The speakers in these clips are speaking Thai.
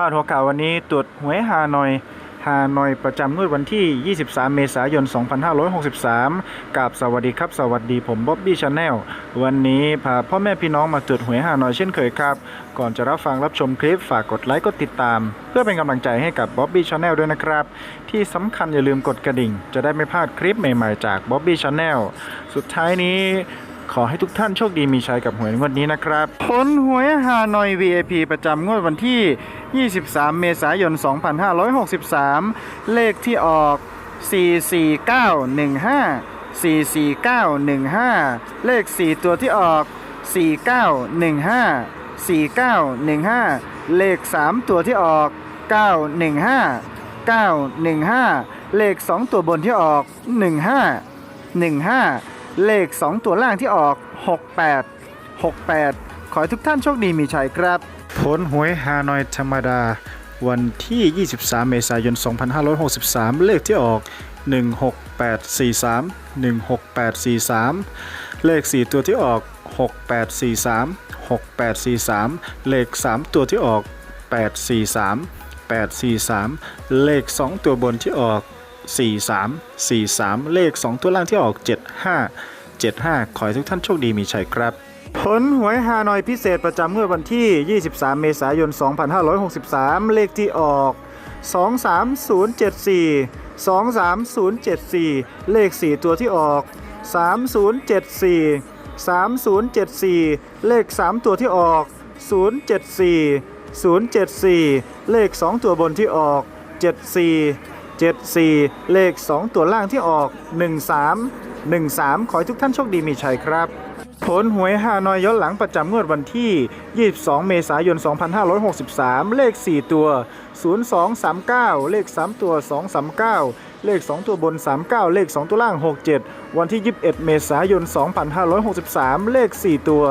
พาดหัวข่าววันนี้ตรวจหวยฮานอยฮานอยประจำงวดวันที่ 23 เมษายน 2563 กับสวัสดีครับ สวัสดีผมบ๊อบบี้ชาแนล วันนี้พาพ่อแม่พี่น้องมาตรวจหวยฮานอยเช่นเคยครับ ก่อนจะรับฟังรับชมคลิปฝากกดไลค์กดติดตาม เพื่อเป็นกำลังใจให้กับบ๊อบบี้ชาแนลด้วยนะครับ ที่สำคัญอย่าลืมกดกระดิ่ง จะได้ไม่พลาดคลิปใหม่ๆจากบ๊อบบี้ชาแนล สุดท้ายนี้ ขอให้ทุกท่านโชคดีมีชัยกับหวยงวดนี้นะครับผลหวยฮานอย VIP ประจำงวดวันที่ 23 เมษายน 2563 เลขที่ออก 44915 44915 เลข 4 ตัวที่ออก 4915 4915 เลข 3 ตัวที่ออก 915 915 เลข 2 ตัวบนที่ออก 15 15 เลข 2 ตัวล่างที่ออก 68 68 ขอให้ทุกท่านโชคดีมีชัยครับ ผลหวยฮานอยธรรมดา วันที่ 23 เมษายน 2563 เลขที่ออก 16843 16843 เลข 4 ตัวที่ออก 6843 6843 เลข 3 ตัวที่ออก 843 843 เลข 2 ตัวบนที่ออก 43 43 เลข 2 ตัวล่างที่ออก 75 75 ขอให้ทุกท่านโชคดีมีชัยครับ ผลหวยฮานอยพิเศษประจำงวดวันที่ 23 เมษายน 2563 เลขที่ออก 23074 23074 เลข 4 ตัวที่ออก 3074 3074 เลข 3 ตัวที่ออก 074 074 เลข 2 ตัวบนที่ออก 74 74 เลข 2 ตัวล่างที่ออก 13 13 ขอให้ทุกท่านโชคดีมีชัยครับ ผลหวยฮานอยย้อนหลังประจำงวดวันที่ 22 เมษายน 2563 เลข 4 ตัว 0239 เลข 3 ตัว 239 เลข 2 ตัวบน 39 เลข 2 ตัวล่าง 67 วันที่ 21 เมษายน 2563 เลข 4 ตัว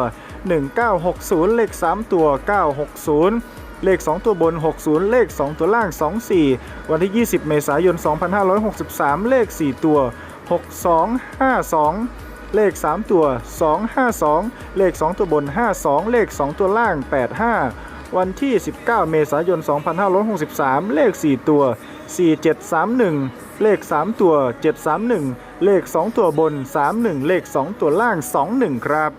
1960 เลข 3 ตัว 960 เลข 2 ตัวบน 60 เลข 2 ตัวล่าง 24 วันที่ 20 เมษายน 2563 เลข 4 ตัว 6252เลข 3 ตัว 252 เลข 2 ตัวบน 52 เลข 2 ตัวล่าง 85 วันที่ 19 เมษายน 2563 เลข 4 ตัว 4731 เลข 3 ตัว 731 เลข 2 ตัวบน 31 เลข 2 ตัวล่าง 21 ครับ